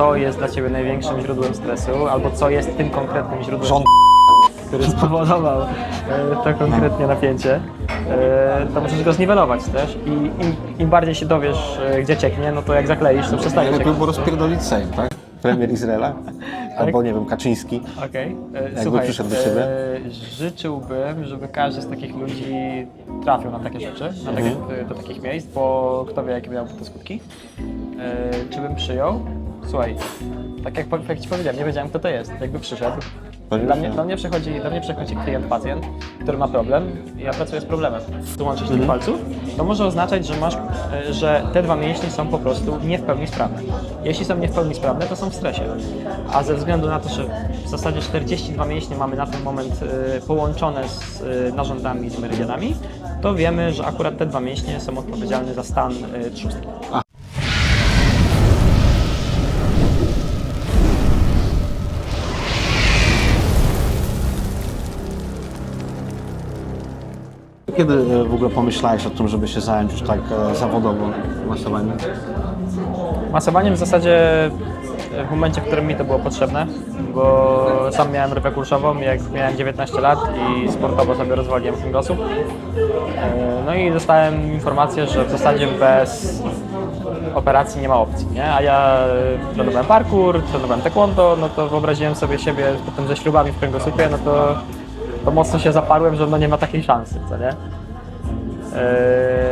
co jest dla Ciebie największym źródłem stresu, albo co jest tym konkretnym źródłem, Rząd który spowodował e, to konkretnie napięcie, e, to możesz go zniwelować też i im, im bardziej się dowiesz, e, gdzie cieknie, no to jak zakleisz, to przestanie Najlepiej cieknąć. było rozpierdolić Sejm, tak? Premier Izraela? Albo nie wiem, Kaczyński. Okej. Okay. przyszedł do ciebie? życzyłbym, żeby każdy z takich ludzi trafił na takie rzeczy, na takie, Mhm. do takich miejsc, bo kto wie, jakie miałyby to skutki. E, czy bym przyjął? Słuchaj, tak jak, po- jak Ci powiedziałem, nie wiedziałem, kto to jest. Jakby przyszedł. Dla mnie, do, mnie przychodzi, mnie przychodzi klient, pacjent, który ma problem i ja pracuję z problemem. Tu łączysz tych palców, to może oznaczać, że masz, e, że te dwa mięśnie są po prostu nie w pełni sprawne. Jeśli są nie w pełni sprawne, to są w stresie. A ze względu na to, że w zasadzie 42 mięśnie mamy na ten moment e, połączone z e, narządami z meridianami, to wiemy, że akurat te dwa mięśnie są odpowiedzialne za stan e, trzustki. Kiedy e, w ogóle pomyślałeś o tym, żeby się zająć już tak e, zawodowo masowaniem? Masowaniem w zasadzie e, w momencie, w którym mi to było potrzebne, bo sam miałem rybę kurszową, jak miałem 19 lat i sportowo sobie rozwaliłem kręgosłup. No i dostałem informację, że w zasadzie bez operacji nie ma opcji, nie? A ja trenowałem parkour, trenowałem taekwondo, no to wyobraziłem sobie siebie potem ze śrubami w kręgosłupie, no to, to mocno się zaparłem, że no nie ma takiej szansy, co nie?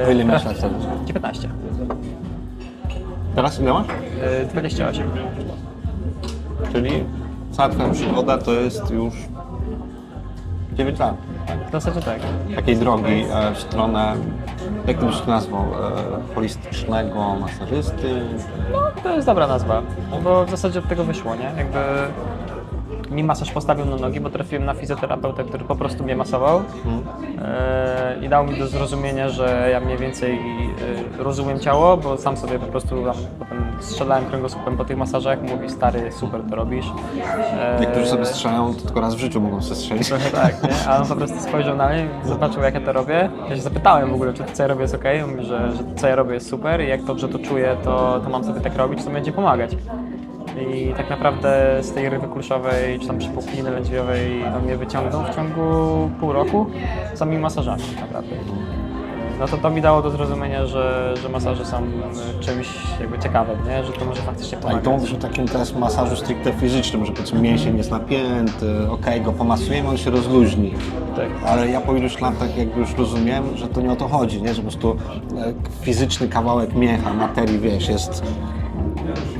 O ile miałeś teraz- lat wtedy? 19. Teraz ile masz? E, 28. Czyli cała twoja przygoda to jest już 9 lat. W zasadzie tak. Takiej drogi e, w stronę, jak to byś to nazwał, e, holistycznego masażysty. No, to jest dobra nazwa, bo w zasadzie od tego wyszło, nie? Jakby mi masaż postawił na nogi, bo trafiłem na fizjoterapeutę, który po prostu mnie masował e, i dał mi do zrozumienia, że ja mniej więcej e, rozumiem ciało, bo sam sobie po prostu tam potem strzelałem kręgosłupem po tych masażach, mówi stary, super to robisz. E, Niektórzy sobie strzelają, to tylko raz w życiu mogą sobie strzelić. Trochę tak, nie? A on po prostu spojrzał na mnie, zobaczył jak ja to robię. Ja się zapytałem w ogóle, czy to co ja robię jest ok. Mówi, że, że to co ja robię jest super i jak dobrze to czuję, to, to mam sobie tak robić, to będzie pomagać. I tak naprawdę z tej ryby kulszowej, czy tam przypukliny lędźwiowej on mnie wyciągnął w ciągu pół roku samymi masażami tak naprawdę. No to to mi dało do zrozumienia, że, że masaże są y, czymś jakby ciekawym, nie? że to może faktycznie A i pomagać. to mówisz o takim teraz masażu stricte fizycznym, że powiedzmy mięsień jest napięty, okej, go pomasujemy, on się rozluźni. Tak. Ale ja po iluś latach jakby już rozumiem, że to nie o to chodzi, nie? że po prostu e, fizyczny kawałek mięcha, materii, wiesz, jest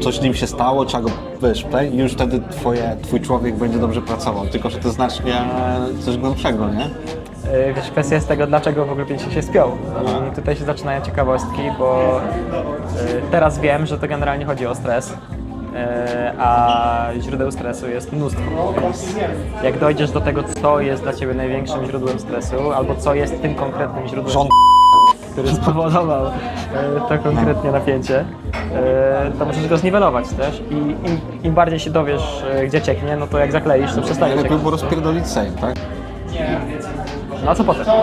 coś z nim się stało, trzeba go, wiesz, i już wtedy twoje, twój człowiek będzie dobrze pracował, tylko że to znacznie coś głębszego, nie? Yy, Wiesz, kwestia jest tego, dlaczego w ogóle pięści się spiął. I tutaj się zaczynają ciekawostki, bo yy, teraz wiem, że to generalnie chodzi o stres, yy, a źródeł stresu jest mnóstwo. Więc jak dojdziesz do tego, co jest dla Ciebie największym źródłem stresu, albo co jest tym konkretnym źródłem, Rząd który spowodował to konkretnie napięcie, to możesz go zniwelować też. I im, im bardziej się dowiesz, yy, gdzie cieknie, no to jak zakleisz, to przestanie najlepiej cieknąć. było rozpierdolić Sejm, tak? No a co potem?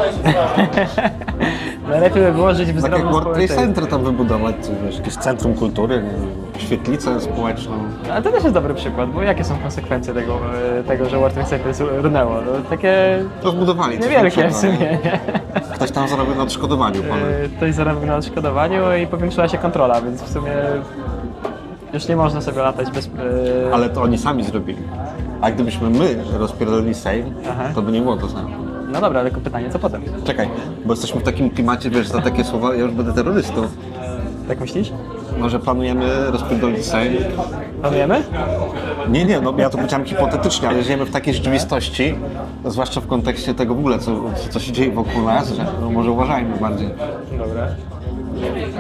Najlepiej by było żyć w Tak jak zdrowym World Trade społeczeństwie. Center tam wybudować, coś, wiesz, jakieś centrum kultury, nie wiem, świetlicę społeczną. Ale to też jest dobry przykład, bo jakie są konsekwencje tego, tego że World Trade Center runęło? No, takie Rozbudowali coś niewielkie w sumie, nie? Ktoś tam zarobił na odszkodowaniu. E, Ktoś zarobił na odszkodowaniu i powiększyła się kontrola, więc w sumie już nie można sobie latać bez... e, Ale to oni sami zrobili. A gdybyśmy my rozpierdolili Sejm, Aha. to by nie było to samo. No dobra, tylko pytanie, co potem? Czekaj, bo jesteśmy w takim klimacie, wiesz, za takie słowa, ja już będę terrorystą. Tak myślisz? Może planujemy rozpierdolić Sejm? Planujemy? Nie, nie, no ja to powiedziałem hipotetycznie, ale żyjemy w takiej rzeczywistości, zwłaszcza w kontekście tego w ogóle, co, co się dzieje wokół nas, że no może uważajmy bardziej. Dobra.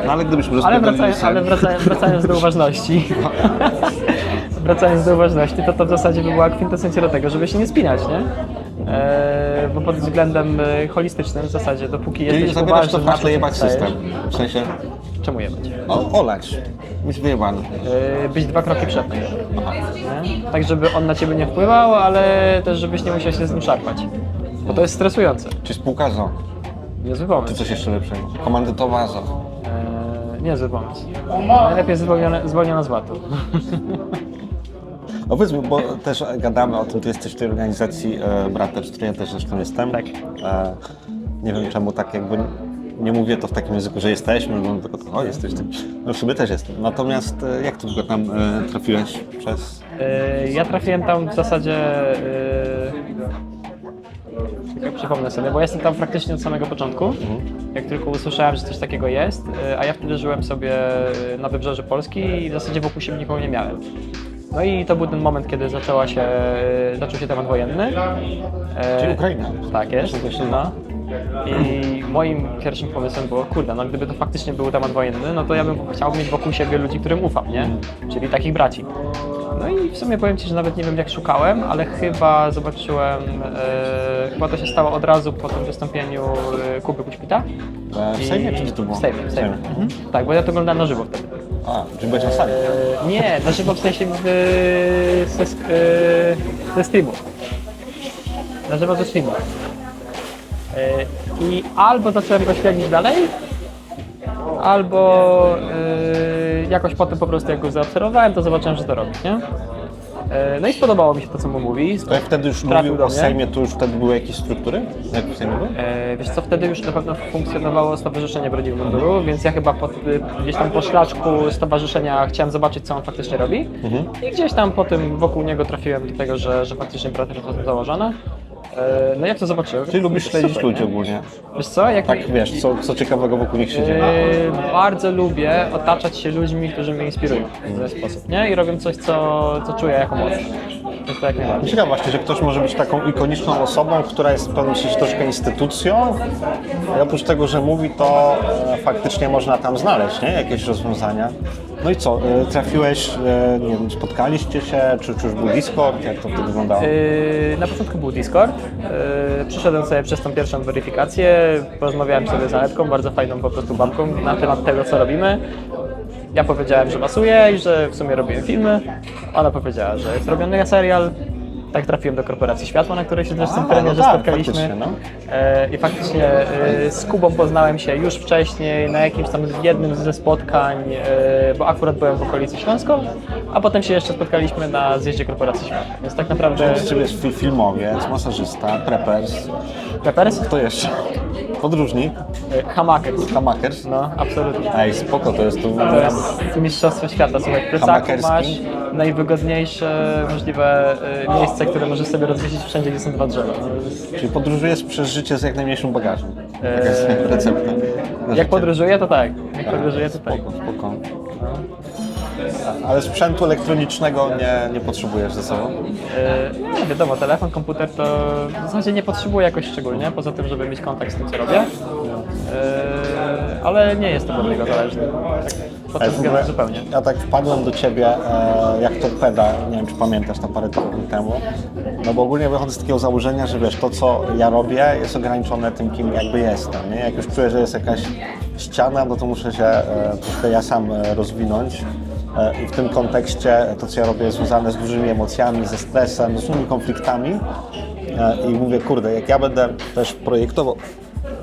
No ale gdybyśmy Ale, wracając, ale wracając, wracając do uważności, wracając do uważności, to to w zasadzie by była kwintesencja do tego, żeby się nie spinać, nie? E, bo pod względem e, holistycznym w zasadzie, dopóki Czyli jesteś zabierasz to uważny na w jebać system. W sensie, Czemu jebać? o, olać, być wyjebany. E, być dwa kroki przed nim. Nie? Tak, żeby on na ciebie nie wpływał, ale też żebyś nie musiał się z nim szarpać. Bo to jest stresujące. Czy spółka ZO, Niezły pomysł. czy coś jeszcze lepszego? Komandytowa ZO. E, Niezły pomysł. Najlepiej zwolnione, zwolniona z VAT-u. No powiedzmy, bo też gadamy o tym, ty jesteś w tej organizacji e, w której ja też zresztą jestem. Tak. E, nie wiem czemu tak jakby nie mówię to w takim języku, że jesteśmy, bo tylko to, o jesteś tym. No w sumie też jestem. Natomiast e, jak ty w ogóle tam e, trafiłeś przez... Yy, Ja trafiłem tam w zasadzie. Yy, czekaj, przypomnę sobie, bo jestem tam praktycznie od samego początku. Jak tylko usłyszałem, że coś takiego jest, yy, a ja wtedy żyłem sobie yy, na wybrzeżu Polski i w zasadzie wokół siebie nikogo nie miałem. No i to był ten moment, kiedy zaczęła się, yy, zaczął się temat wojenny. Yy, Czyli Ukraina. Tak jest. To No. I moim pierwszym pomysłem było, kurde, no gdyby to faktycznie był temat wojenny, no to ja bym chciał mieć wokół siebie ludzi, którym ufam, nie? Czyli takich braci. No i w sumie powiem Ci, że nawet nie wiem jak szukałem, ale chyba zobaczyłem, e, chyba to się stało od razu po tym wystąpieniu e, Kuby Kućpita. E, w Sejmie czy gdzie to było? W Sejmie, w Sejmie. Mhm. Tak, bo ja to oglądałem na żywo wtedy. A, czyli byłeś na sali. E, nie, na żywo w sensie w, ze, sk- e, ze streamu. Na żywo ze streamu. E, I albo zacząłem go śledzić dalej, albo e, jakoś potem po prostu jak go zaobserwowałem, to zobaczyłem, że to robi, nie? E, no i spodobało mi się to, co mu mówi. To jak wtedy już Trafił mówił o. Sejmie, to już wtedy były jakieś struktury? Jak w Sejmie był? E, wiesz co, wtedy już na pewno funkcjonowało Stowarzyszenie Broni Munduru, więc ja chyba pod, gdzieś tam po szlaczku stowarzyszenia chciałem zobaczyć, co on faktycznie robi. I gdzieś tam po tym wokół niego trafiłem do tego, że, że faktycznie brat jest założona. E, no jak to zobaczyłem? Ty lubisz śledzić Super, ludzi nie? ogólnie. Wiesz co, jak Tak wiesz, co, co ciekawego wokół nich się dzieje. e, bardzo lubię otaczać się ludźmi, którzy mnie inspirują w ten sposób, nie? I robią coś, co, co czuję jako moc. Więc to jak najbardziej. Ciekawe właśnie, że ktoś może być taką ikoniczną osobą, która jest w pewnym sensie troszkę instytucją i oprócz tego, że mówi, to e, faktycznie można tam znaleźć nie? jakieś rozwiązania. No i co, e, trafiłeś, e, nie wiem, spotkaliście się, czy, czy już był Discord, jak to wtedy wyglądało? Yy, Na początku był Discord. Yy, Przyszedłem sobie przez tą pierwszą weryfikację, porozmawiałem sobie z Anetką, bardzo fajną po prostu babką, na temat tego, co robimy. Ja powiedziałem, że pasuje i że w sumie robiłem filmy. Ona powiedziała, że jest robiony serial. Tak trafiłem do Korporacji Światła, na której się też w premierze tak, spotkaliśmy. faktycznie, no. E, I faktycznie e, z Kubą poznałem się już wcześniej na jakimś tam jednym ze spotkań, e, bo akurat byłem w okolicy Śląską, a potem się jeszcze spotkaliśmy na zjeździe Korporacji Światła. Więc tak naprawdę... Ciebie jest fi- filmowiec, masażysta, preppers, Peppers? kto jeszcze? Podróżnik, E, Hamakers. hamakers. No, absolutnie. Ej, spoko, to jest tu... To jest mistrzostwo świata, słuchaj, w plecaku Hamakerski. masz najwygodniejsze możliwe e, miejsce, które możesz sobie rozwiesić wszędzie, gdzie są dwa drzewa. Jest- Czyli podróżujesz przez życie z jak najmniejszym bagażem. Taka jest Eee, recepta. na Jak podróżuję, to tak. Jak podróżuję, to tak. Spoko, spoko. Ale sprzętu elektronicznego nie, nie potrzebujesz ze sobą? E, Nie, wiadomo, telefon, komputer to w zasadzie nie potrzebuję jakoś szczególnie, poza tym, żeby mieć kontakt z tym, co robię. E, Ale nie jestem od niego zależny. Tak, ogóle zupełnie. Ja tak wpadłem do ciebie e, jak torpeda, nie wiem czy pamiętasz tam parę tygodni temu. No bo ogólnie wychodzę z takiego założenia, że wiesz, to co ja robię jest ograniczone tym, kim jakby jestem. Nie? Jak już czuję, że jest jakaś ściana, no to muszę się e, ja sam e, rozwinąć. E, I w tym kontekście to, co ja robię, jest związane z dużymi emocjami, ze stresem, z różnymi konfliktami. E, I mówię, kurde, jak ja będę też projektował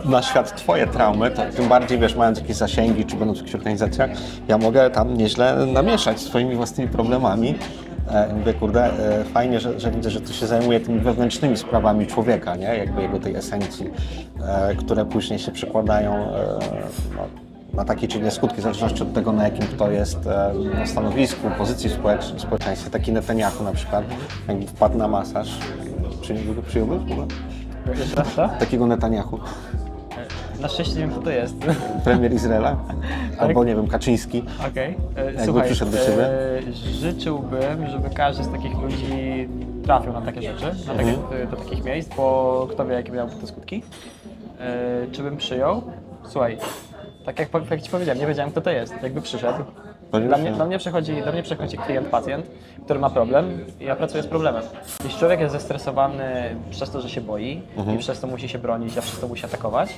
na świat twoje traumy, to tym bardziej, wiesz, mając jakieś zasięgi, czy będąc w jakichś organizacjach, ja mogę tam nieźle namieszać swoimi własnymi problemami. E, i mówię, kurde, fajnie, że, że widzę, że tu się zajmuje tymi wewnętrznymi sprawami człowieka, nie? Jakby jego tej esencji, które później się przekładają no, na takie czy inne skutki, w zależności od tego, na jakim kto jest e, na stanowisku, pozycji społecz- w społeczeństwie. Taki Netanyahu na przykład, jakby wpadł na masaż, przyjąłby, przyjąłby w ogóle? Jeszcze raz to? Takiego Netanyahu Na szczęście nie wiem, kto to jest. premier Izraela, albo nie wiem, Kaczyński. Okej. Okay. przyszedł do ciebie? E, życzyłbym, żeby każdy z takich ludzi trafił na takie rzeczy, na takie, Mhm. do takich miejsc, bo kto wie, jakie miałyby to skutki. E, czy bym przyjął? Słuchaj, tak jak, jak Ci powiedziałem, nie wiedziałem, kto to jest. Jakby przyszedł. Pewnie Dla mnie, do, mnie przychodzi, do mnie przychodzi klient, pacjent, który ma problem i ja pracuję z problemem. Jeśli człowiek jest zestresowany przez to, że się boi Mhm. i przez to musi się bronić, a przez to musi atakować,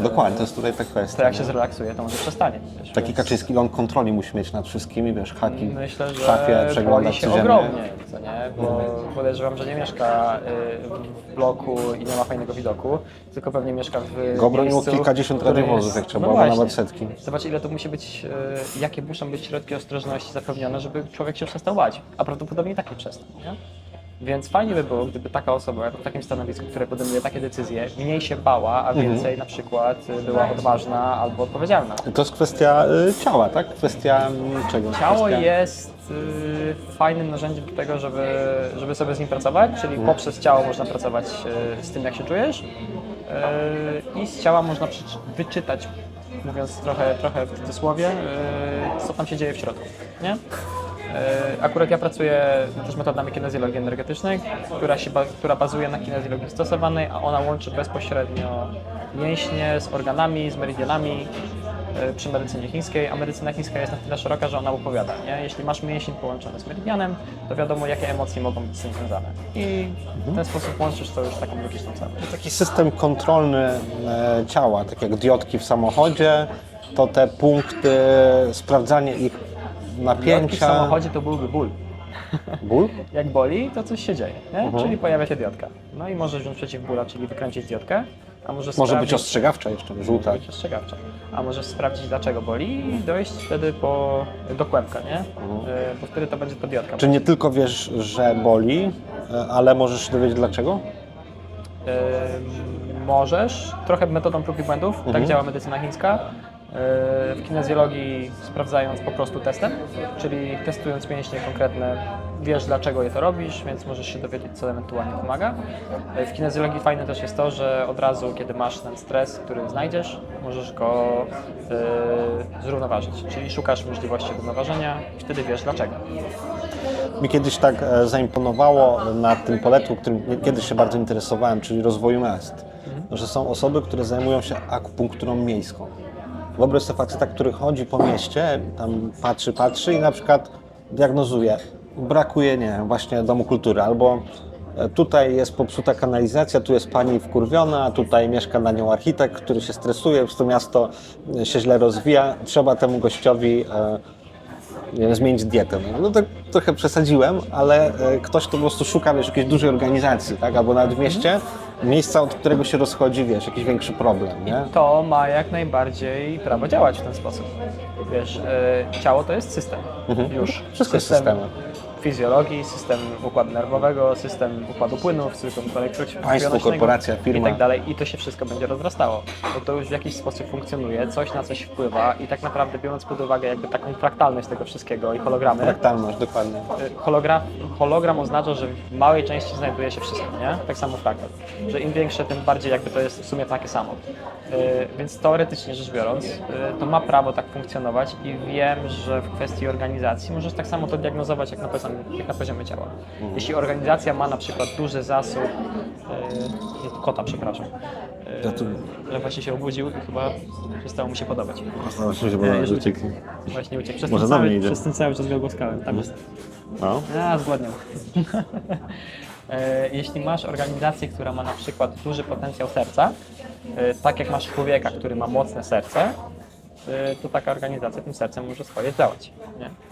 Dokładnie, to jest tutaj ta kwestia. To jak się zrelaksuje, to może przestanie. Wiesz, Taki więc kaczyński ląd kontroli musi mieć nad wszystkimi, wiesz, haki Myślę, w szafie, że boi się codziennie. ogromnie, co nie? Bo podejrzewam, że nie mieszka y, w bloku i nie ma fajnego widoku, tylko pewnie mieszka w Go broniło miejscu, kilkadziesiąt które radiowozów, jest- jak trzeba no właśnie. nawet setki. Zobacz, ile to musi być, y, jakie muszą być środki ostrożności zapewnione, żeby człowiek się przestał bać, a prawdopodobnie i tak nie przestał, nie? Więc fajnie by było, gdyby taka osoba w takim stanowisku, które podejmuje takie decyzje, mniej się bała, a Mhm. więcej na przykład y, była odważna albo odpowiedzialna. To jest kwestia y, ciała, tak? Kwestia mm, czego? Ciało kwestia... jest y, fajnym narzędziem do tego, żeby, żeby sobie z nim pracować, czyli Mhm. poprzez ciało można pracować y, z tym, jak się czujesz y, i z ciała można wyczytać, mówiąc trochę, trochę w cudzysłowie, y, co tam się dzieje w środku, nie? Y, Akurat ja pracuję też metodami kinezjologii energetycznej, która, się która bazuje na kinezjologii stosowanej, a ona łączy bezpośrednio mięśnie z organami, z meridianami, y, przy medycynie chińskiej, a medycyna chińska jest na tyle szeroka, że ona opowiada, nie? Jeśli masz mięsień połączony z meridianem, to wiadomo, jakie emocje mogą być z tym związane. I w ten sposób łączysz to już taką logiczną całość. Taki system kontrolny e, ciała, tak jak diodki w samochodzie, to te punkty, sprawdzanie ich Diodki w napięcia. samochodzie to byłby ból. Ból? Jak boli, to coś się dzieje, nie? Mhm. czyli pojawia się diodka. No i możesz wziąć przeciwbóla, czyli wykręcić diodkę, a może Może być ostrzegawcza jeszcze, żółta. być ostrzegawcza. A możesz sprawdzić, dlaczego boli i dojść wtedy po, do kłębka, nie? Mhm. Y, Bo wtedy to będzie to diodka. Czy nie tylko wiesz, że boli, e, ale możesz się dowiedzieć dlaczego? Możesz, trochę metodą prób i błędów, Mhm. tak działa medycyna chińska. W kinezjologii sprawdzając po prostu testem, czyli testując mięśnie konkretne, wiesz dlaczego je to robisz, więc możesz się dowiedzieć, co ewentualnie pomaga. W kinezjologii fajne też jest to, że od razu, kiedy masz ten stres, który znajdziesz, możesz go yy, zrównoważyć, czyli szukasz możliwości równoważenia i wtedy wiesz dlaczego. Mi kiedyś tak e, zaimponowało na tym poletku, którym kiedyś się bardzo interesowałem, czyli rozwoju miast, że są osoby, które zajmują się akupunkturą miejską. Wyobraź sobie faceta, który chodzi po mieście, tam patrzy, patrzy i na przykład diagnozuje, brakuje, nie wiem, właśnie domu kultury, albo e, tutaj jest popsuta kanalizacja, tu jest pani wkurwiona, tutaj mieszka na nią architekt, który się stresuje, prostu miasto e, się źle rozwija, trzeba temu gościowi e, wiem, zmienić dietę. No, no tak trochę przesadziłem, ale ktoś, kto po prostu szuka, wiesz, jakiejś dużej organizacji, tak? Albo nawet w mieście, miejsca, od którego się rozchodzi, wiesz, jakiś większy problem, nie? to ma jak najbardziej prawo działać w ten sposób. Wiesz, y, ciało to jest system. Już. Mhm. Wszystko jest systemem. Fizjologii, system układu nerwowego, system układu płynów, system Państwo, korporacja, firma. i tak dalej. I to się wszystko będzie rozrastało. Bo to już w jakiś sposób funkcjonuje, coś na coś wpływa i tak naprawdę biorąc pod uwagę jakby taką fraktalność tego wszystkiego i hologramy, Fraktalność, dokładnie. Y, Hologram, hologram oznacza, że w małej części znajduje się wszystko, nie? Tak samo fraktal. Że im większe, tym bardziej jakby to jest w sumie takie samo. Y, Więc teoretycznie rzecz biorąc, y, to ma prawo tak funkcjonować i wiem, że w kwestii organizacji możesz tak samo to diagnozować jak na jak na poziomie ciała. Jeśli organizacja ma na przykład duży zasób, y, kota przepraszam, y, Gratuluję. że właśnie się obudził i chyba przestało mu się podobać. Właśnie się E, już uciekł. Właśnie uciekł. Przez, Może cały, idzie. przez ten cały czas go głaskałem. Tam jest. No. A, zgładniał. E, Jeśli masz organizację, która ma na przykład duży potencjał serca, e, tak jak masz człowieka, który ma mocne serce, e, to taka organizacja tym sercem może swoje działać.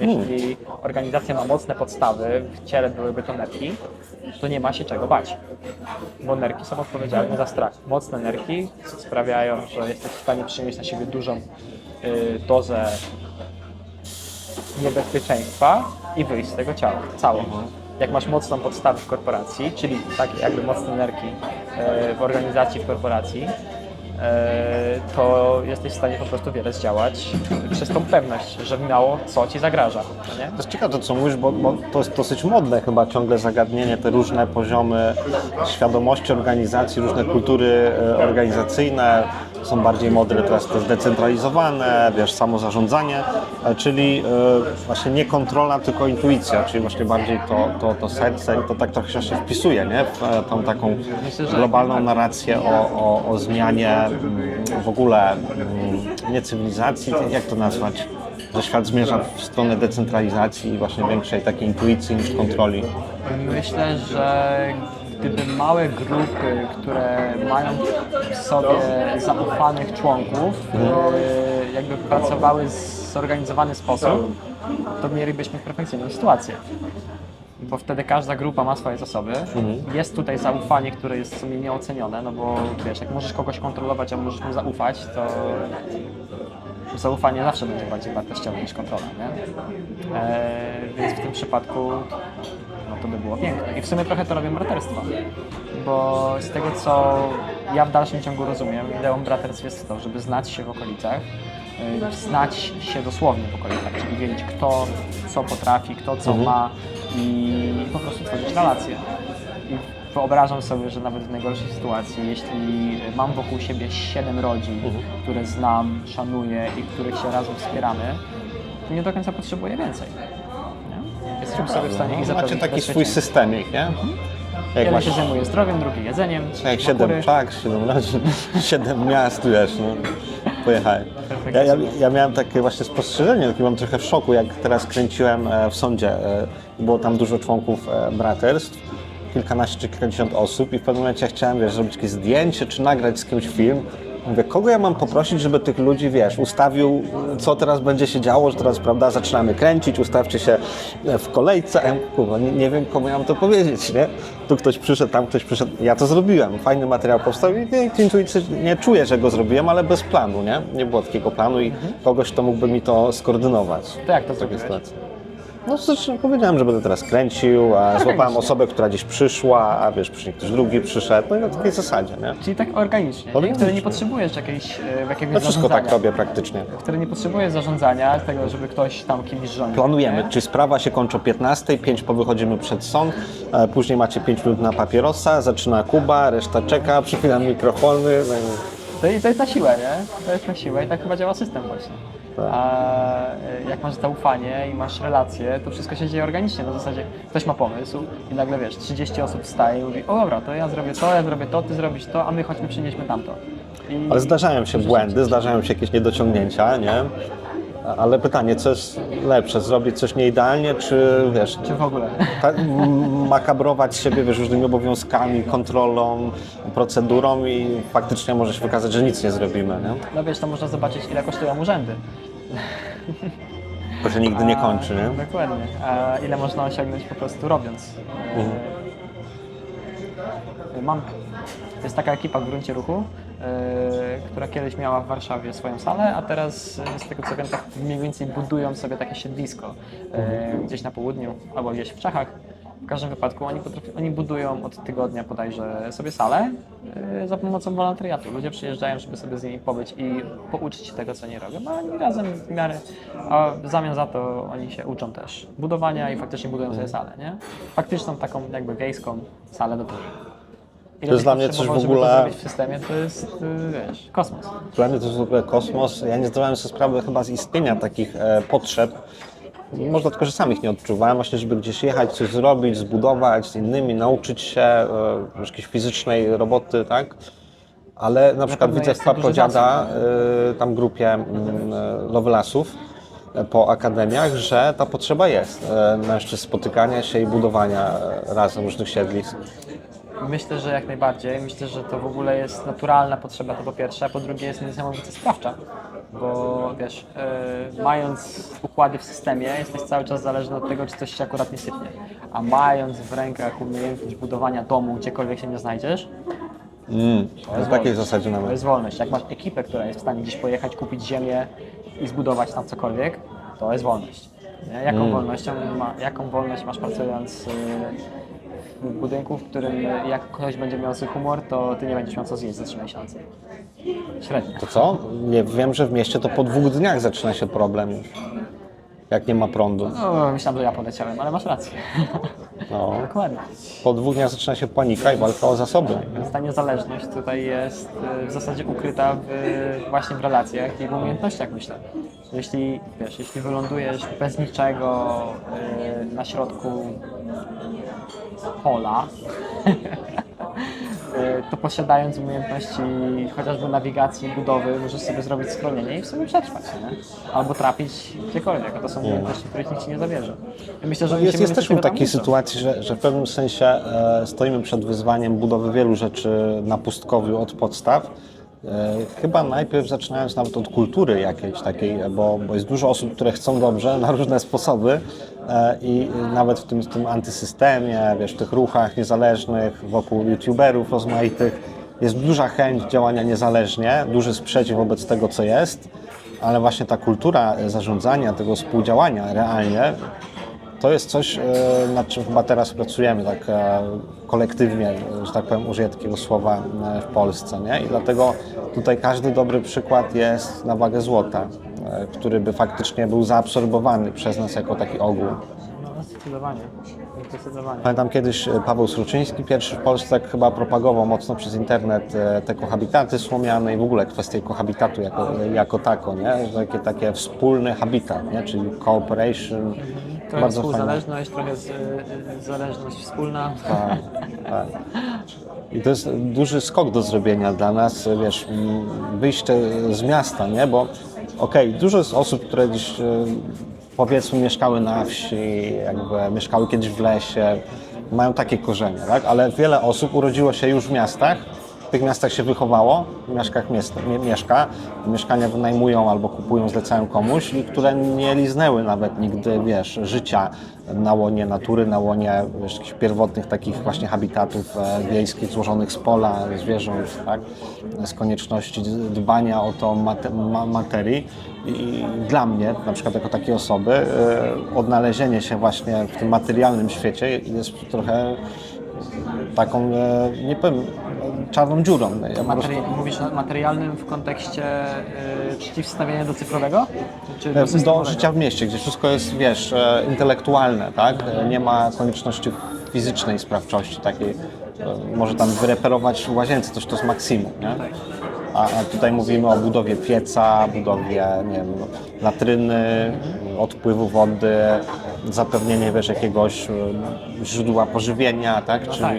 Jeśli organizacja ma mocne podstawy, w ciele byłyby to nerki, to nie ma się czego bać, bo nerki są odpowiedzialne za strach. Mocne nerki sprawiają, że jesteś w stanie przynieść na siebie dużą e, dozę niebezpieczeństwa i wyjść z tego ciała, cało. Jak masz mocną podstawę w korporacji, czyli takie jakby mocne nerki e, w organizacji, w korporacji, to jesteś w stanie po prostu wiele zdziałać przez tą pewność, że miało co ci zagraża. no Nie? To jest ciekawe to, co mówisz, bo, bo to jest dosyć modne chyba ciągle zagadnienie, te różne poziomy świadomości organizacji, różne kultury e, organizacyjne są bardziej modne, teraz te zdecentralizowane, wiesz, samozarządzanie, e, czyli e, właśnie nie kontrola, tylko intuicja, czyli właśnie bardziej to, to, to serce i to tak trochę się wpisuje, nie? W e, tą taką globalną narrację o, o, o zmianie mm, w ogóle mm, nie cywilizacji, jak to nazwać? Że świat zmierza w stronę decentralizacji i właśnie większej takiej intuicji niż kontroli. Myślę, że gdyby małe grupy, które mają w sobie zaufanych członków, e, jakby pracowały w zorganizowany sposób, to mielibyśmy perfekcyjną sytuację. Bo wtedy każda grupa ma swoje zasoby. Jest tutaj zaufanie, które jest w sumie nieocenione, no bo wiesz, jak możesz kogoś kontrolować, a możesz mu zaufać, to zaufanie zawsze będzie bardziej wartościowe niż kontrola, nie? E, więc w tym przypadku no to by było piękne. I w sumie trochę to robię braterstwo, bo z tego co ja w dalszym ciągu rozumiem, ideą braterstw jest to, żeby znać się w okolicach, e, znać się dosłownie w okolicach, czyli wiedzieć kto co potrafi, kto co ma i po prostu tworzyć relacje. I wyobrażam sobie, że nawet w najgorszej sytuacji, jeśli mam wokół siebie siedem rodzin, które znam, szanuję i których się razem wspieramy, to nie do końca potrzebuję więcej. Jesteśmy sobie w stanie ich No, zapewnić macie taki swój bezpieczeństwo. systemik, nie? Jak Jeden masz się zajmuje zdrowiem, drugi jedzeniem, jak siedem, kury. tak, siedem rodzin, siedem miast, wiesz, no. Pojechałem. Ja, ja, ja miałem takie właśnie spostrzeżenie, takie byłem trochę w szoku, jak teraz kręciłem e, w sądzie. e, Było tam dużo członków e, braterstw, kilkanaście czy kilkadziesiąt osób i w pewnym momencie chciałem, wiesz, zrobić jakieś zdjęcie czy nagrać z kimś film. Mówię, kogo ja mam poprosić, żeby tych ludzi, wiesz, ustawił, co teraz będzie się działo, że teraz, prawda, zaczynamy kręcić, ustawcie się w kolejce. A ja mówię, kurwa, nie, nie wiem, komu ja mam to powiedzieć, nie? Tu ktoś przyszedł, tam ktoś przyszedł. Ja to zrobiłem. Fajny materiał powstał i nie, intuicyjnie czuję, że go zrobiłem, ale bez planu, nie? Nie było takiego planu i kogoś, kto mógłby mi to skoordynować. To jak to w takiej sytuacji. No zresztą powiedziałem, że będę teraz kręcił, a złapałem osobę, która gdzieś przyszła, a wiesz, później ktoś drugi przyszedł, no i na takiej zasadzie, nie? Czyli tak organicznie, nie? Wtedy nie potrzebujesz jakiejś, e, jakiegoś No wszystko zarządzania. tak robię praktycznie. Wtedy nie potrzebujesz zarządzania, tego, żeby ktoś tam kimś rządził. Planujemy, nie? czy sprawa się kończy o 15, 5 po wychodzimy przed sąd, e, później macie 5 minut na papierosa, zaczyna Kuba, reszta czeka, przypinam mikrofony. No i... To, i- to jest na siłę, nie? To jest na siłę i tak chyba działa system właśnie. Tak. A y, jak masz zaufanie i masz relacje, to wszystko się dzieje organicznie. Na zasadzie ktoś ma pomysł i nagle wiesz, 30 osób wstaje i mówi, o dobra, to ja zrobię to, ja zrobię to, ty zrobisz to, a my chodźmy przynieśmy tamto. I Ale zdarzają się błędy, zdarzają się jakieś niedociągnięcia, nie? Ale pytanie, co jest lepsze, zrobić coś nieidealnie, czy wiesz, Czy w ogóle? m, makabrować siebie wiesz, różnymi obowiązkami, kontrolą, procedurą i faktycznie może się wykazać, że nic nie zrobimy, nie? No wiesz, to można zobaczyć, ile kosztują urzędy. To się nigdy nie kończy, nie? Dokładnie. A ile można osiągnąć po prostu robiąc. E, Mam, to jest taka ekipa w gruncie ruchu, e, która kiedyś miała w Warszawie swoją salę, a teraz e, z tego co wiem, tak mniej więcej budują sobie takie siedlisko gdzieś na południu albo gdzieś w Czechach. W każdym wypadku oni, oni budują od tygodnia bodajże sobie salę e, za pomocą wolontariatu. Ludzie przyjeżdżają, żeby sobie z nimi pobyć i pouczyć się tego, co nie robią, a oni razem w miarę, a w zamian za to oni się uczą też budowania i faktycznie budują sobie salę, nie? Faktyczną taką jakby wiejską salę do turnieju. To jest dla mnie coś w ogóle- zrobić w systemie, to jest, y, wiesz, kosmos. Dla mnie to jest w ogóle kosmos. Ja nie zdawałem sobie sprawy chyba z istnienia takich e, potrzeb. Może dlatego, że sam ich nie odczuwałem, właśnie, żeby gdzieś jechać, coś zrobić, zbudować z innymi, nauczyć się e, jakiejś fizycznej roboty, tak? Ale na przykład widzę w duży Paprodziada, e, tam grupie e, Lovelasów e, po akademiach, że ta potrzeba jest e, mężczyzn spotykania się i budowania razem różnych siedlisk. Myślę, że jak najbardziej. Myślę, że to w ogóle jest naturalna potrzeba, to po pierwsze, a po drugie jest niesamowicie sprawcza. Bo wiesz, y, mając układy w systemie, jesteś cały czas zależny od tego, czy coś się akurat nie sypnie. A mając w rękach umiejętność budowania domu, gdziekolwiek się nie znajdziesz, Mm, to na jest takiej zasadzie To nawet. jest wolność. Jak masz ekipę, która jest w stanie gdzieś pojechać, kupić ziemię i zbudować tam cokolwiek, to jest wolność. Nie? Jaką, Mm. wolnością ma, jaką wolność masz pracując w budynku, w którym jak ktoś będzie miał zły humor, to ty nie będziesz miał co zjeść za trzy miesiące. Średnio. To co? Nie wiem, że w mieście to po dwóch dniach zaczyna się problem już. Jak nie ma prądu. No, myślałem, że ja poleciałem, ale masz rację. No. Dokładnie. Po dwóch dniach zaczyna się panika i walka o zasoby. Ta niezależność tutaj jest y, w zasadzie ukryta w, właśnie w relacjach i w umiejętnościach, myślę. Jeśli, wiesz, jeśli wylądujesz bez niczego y, na środku pola, y, to posiadając umiejętności chociażby nawigacji, budowy, możesz sobie zrobić schronienie i w sumie przetrwać, nie? Albo trafić gdziekolwiek, a to są umiejętności, których nikt ci nie zabierze. I myślę, że Jest, jesteśmy w takiej sytuacji, że, że w pewnym sensie e, stoimy przed wyzwaniem budowy wielu rzeczy na pustkowiu od podstaw. E, chyba najpierw zaczynając nawet od kultury jakiejś takiej, bo, bo jest dużo osób, które chcą dobrze na różne sposoby e, i nawet w tym, w tym antysystemie, wiesz, w tych ruchach niezależnych wokół youtuberów rozmaitych jest duża chęć działania niezależnie, duży sprzeciw wobec tego, co jest, ale właśnie ta kultura zarządzania, tego współdziałania realnie to jest coś, e, nad czym chyba teraz pracujemy tak e, kolektywnie, że tak powiem, użyję takiego słowa e, w Polsce, nie? I dlatego tutaj każdy dobry przykład jest na wagę złota, który by faktycznie był zaabsorbowany przez nas jako taki ogół. No, zdecydowanie. Zdecydowanie. Pamiętam kiedyś e, Paweł Sruczyński, pierwszy w Polsce chyba propagował mocno przez internet e, te kohabitaty słomiane i w ogóle kwestię kohabitatu jako, jako tako, nie? Że Takie, takie wspólny habitat, nie? czyli cooperation. Trochę Bardzo fajne. współzależność, trochę z, y, zależność wspólna. Tak, tak. I to jest duży skok do zrobienia dla nas, wiesz, wyjście z miasta, nie? Bo okej, dużo jest osób, które gdzieś e, powiedzmy mieszkały na wsi, jakby mieszkały kiedyś w lesie, mają takie korzenie, tak? Ale wiele osób urodziło się już w miastach, tych miastach się wychowało, w mieszkach miest, mie, mieszka, mieszkania wynajmują albo kupują, zlecają komuś i które nie liznęły nawet nigdy, wiesz, życia na łonie natury, na łonie wiesz, jakichś pierwotnych takich właśnie habitatów e, wiejskich złożonych z pola, zwierząt, tak? z konieczności dbania o tą mate, ma, materii. I dla mnie, na przykład jako takiej osoby, e, odnalezienie się właśnie w tym materialnym świecie jest trochę taką, e, nie powiem, czarną dziurą. Ja po prostu- Materi- mówisz o materialnym w kontekście y, przeciwstawienia do cyfrowego? Czy do, do życia w mieście, gdzie wszystko jest, wiesz, e, intelektualne, tak? Nie ma konieczności fizycznej sprawczości takiej. e, Może tam wyreperować w łazience, coś to jest maksimum, nie? A, a tutaj mówimy o budowie pieca, budowie, nie wiem, latryny, odpływu wody, zapewnienie, wiesz, jakiegoś e, źródła pożywienia, tak? Czyli tak.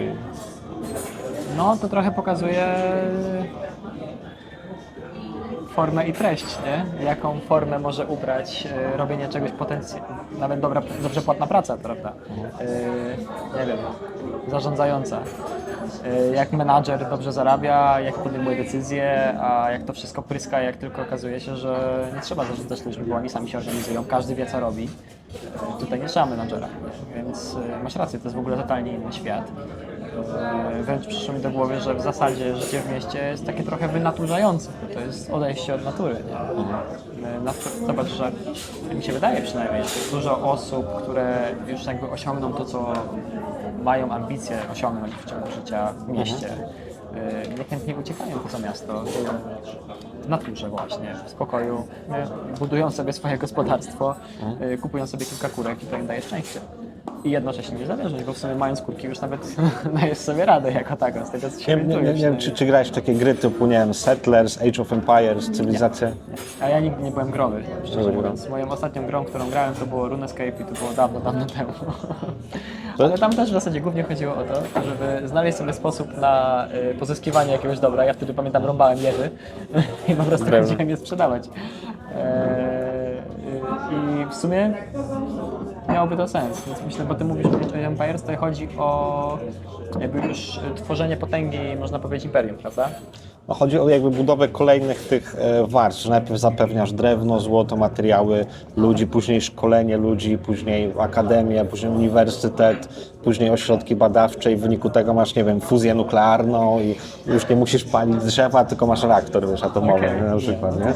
No, to trochę pokazuje formę i treść, nie? Jaką formę może ubrać e, robienie czegoś potencjalnie, nawet dobra, dobrze płatna praca, prawda? E, nie wiem, zarządzająca. E, jak menadżer dobrze zarabia, jak podejmuje decyzje, a jak to wszystko pryska, jak tylko okazuje się, że nie trzeba zarządzać ludźmi, bo oni sami się organizują, każdy wie co robi. E, Tutaj nie trzeba menadżera, więc e, masz rację, to jest w ogóle totalnie inny świat. E, Wręcz przyszło mi do głowy, że w zasadzie życie w mieście jest takie trochę wynaturzające. bo To jest odejście od natury. Nie? E, Na, zobacz, że mi się wydaje przynajmniej, że dużo osób, które już jakby osiągną to, co mają ambicje osiągnąć w ciągu życia w mieście, e, niechętnie uciekają poza miasto w naturze właśnie, w spokoju, nie? budują sobie swoje gospodarstwo, e, kupują sobie kilka kurek i to im daje szczęście. I jednocześnie niezależność, bo w sumie mając kurki już nawet dajesz sobie radę jako tako, z tego co się nie, nie, nie, nie wiem, czy, czy grałeś w takie gry typu, nie wiem, Settlers, Age of Empires, Cywilizacja? A ja nigdy nie byłem growy, szczerze Dobra. mówiąc. Moją ostatnią grą, którą grałem, to było RuneScape i to było dawno, dawno temu. Ale tam też w zasadzie głównie chodziło o to, żeby znaleźć sobie sposób na y, pozyskiwanie jakiegoś dobra. Ja wtedy pamiętam, rąbałem wieży i po prostu Drewno. chodziłem je sprzedawać. Eee, y, I w sumie miałoby to sens. Więc myślę, bo ty mówisz o Age Empires, to chodzi o jakby już tworzenie potęgi, można powiedzieć, imperium, prawda? No, chodzi o jakby budowę kolejnych tych e, warstw, najpierw zapewniasz drewno, złoto, materiały ludzi, później szkolenie ludzi, później akademię, później uniwersytet, później ośrodki badawcze i w wyniku tego masz, nie wiem, fuzję nuklearną i już nie musisz palić drzewa, tylko masz reaktor, wiesz, atomowy nie, na przykład, nie?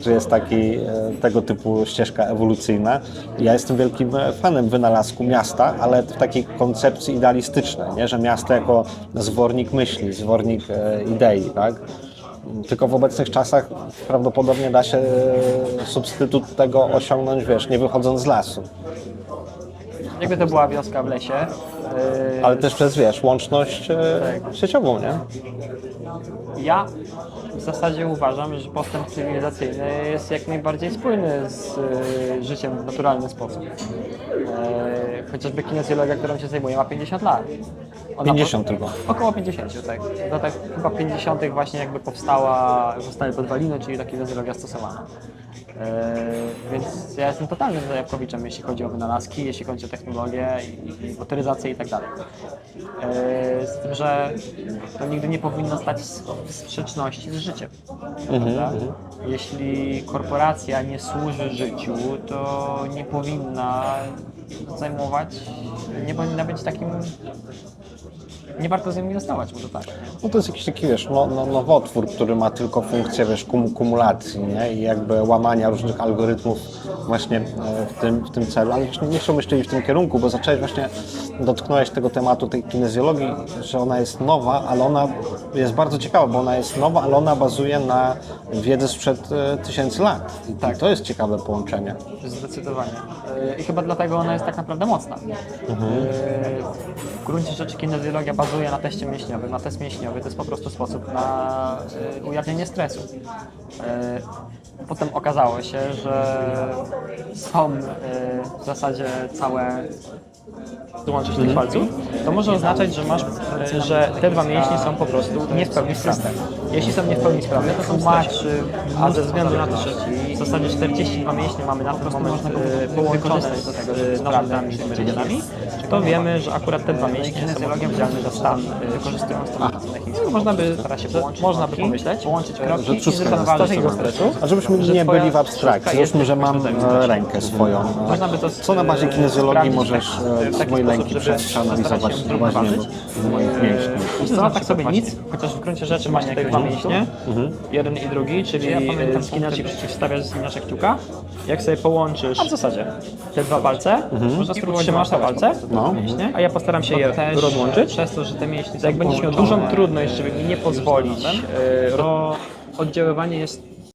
Czy jest taki, e, tego typu ścieżka ewolucyjna. Ja jestem wielkim e, fanem wynalazku miasta, ale w takiej koncepcji idealistycznej, nie? że miasto jako zwornik myśli, zwornik e, idei, tak? Tylko w obecnych czasach prawdopodobnie da się substytut tego osiągnąć, wiesz, nie wychodząc z lasu. Jakby to była wioska w lesie. Yy, Ale też przez, wiesz, łączność e, sieciową, nie? Ja w zasadzie uważam, że postęp cywilizacyjny jest jak najbardziej spójny z y, życiem w naturalny sposób. E, chociażby kinezjologia, którą się zajmuję, ma 50 lat. Ona 50 tylko. Około 50, tak. W latach chyba 50. właśnie jakby powstała, powstały podwaliny, czyli ta kinezjologia stosowana. E, więc ja jestem totalnym zajawkowiczem, jeśli chodzi o wynalazki, jeśli chodzi o technologię i, motoryzację i tak dalej. E, z tym, że to nigdy nie powinno stać w sprzeczności z życiem. prawda? Jeśli korporacja nie służy życiu, to nie powinna zajmować, nie powinna być takim. Nie warto z nią inwestować, może tak. No to jest jakiś taki, wiesz, no, no, nowotwór, który ma tylko funkcję, wiesz, kum, kumulacji, nie? I jakby łamania różnych algorytmów właśnie e, w tym, w tym celu. Ale już nie, chciałbym jeszcze iść w tym kierunku, bo zacząłeś właśnie, dotknąłeś tego tematu tej kinezjologii, że ona jest nowa, ale ona jest bardzo ciekawa, bo ona jest nowa, ale ona bazuje na wiedzy sprzed e, tysięcy lat. I Tak. to jest ciekawe połączenie. Zdecydowanie. E, I chyba dlatego ona jest tak naprawdę mocna. E, W gruncie rzeczy kinezjologia bazuje na teście mięśniowym, a test mięśniowy to jest po prostu sposób na ujawnienie stresu. Potem okazało się, że są e, w zasadzie całe dołączyć tych palców, to może oznaczać, że masz, e, że te dwa mięśnie są po prostu nie w pełni sprawne. Jeśli są nie w pełni sprawne, to są tłumaczy, a ze względu na to, że w zasadzie 42 mięśnie mamy na ten moment e, połączone z narządami i meridianami, to wiemy, że akurat te dwa mięśnie są odpowiedzialne za stan, e, wykorzystując to chińską. Można by, stara się połączyć można by pomyśleć, połączyć kroki Że i zrezygnować z tego stresu. A żebyśmy że nie byli w abstrakcji. Załóżmy, że mam w e, rękę swoją. E, Można by to Co na bazie e, kinezjologii możesz tak- e, w z taki mojej sposób, ręki przeanalizować starać właśnie z moich mięśni? Wiesz co, tak sobie nic, chociaż w gruncie rzeczy masz tutaj dwa mięśnie, jeden i drugi, czyli ja pamiętam spinaczek przeciwstawiasz spinaczek kciuka. Jak sobie połączysz w zasadzie. te dwa palce, można spróbować trzymasz te palce, No. mięśnie, a ja postaram się je rozłączyć. Przez to, że te mięśnie jak będziesz miał dużą trudność, żeby mi nie pozwolić, e, ro- oddziaływanie jest